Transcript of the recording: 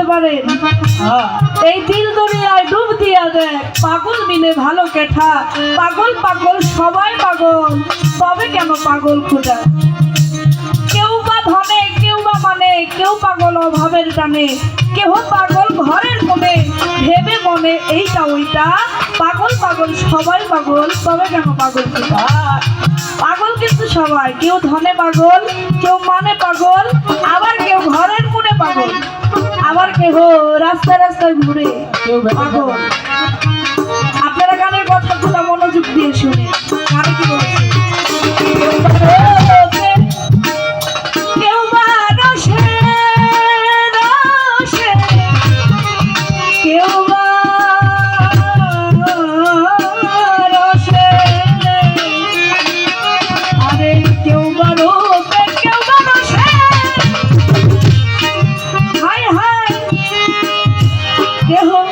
বলতে পারেন হ্যাঁ। এই দিল দুনিয়ায় ডুব দিয়া দেখ পাগল মিলে ভালো কেঠা। পাগল পাগল, সবাই পাগল। তবে কেন পাগল খুঁজা? কেউ বা ধনে, কেউ বা মানে কেউ পাগল অভাবের টানে। কেউ পাগল ঘরের মনে ভেবে মনে এইটা ওইটা। পাগল পাগল, সবাই পাগল, তবে কেন পাগল খুঁজা? পাগল কিন্তু সবাই। কেউ ধনে পাগল, কেউ মানে পাগল কেউ রাস্তায় রাস্তায় ঘুরে। কেহ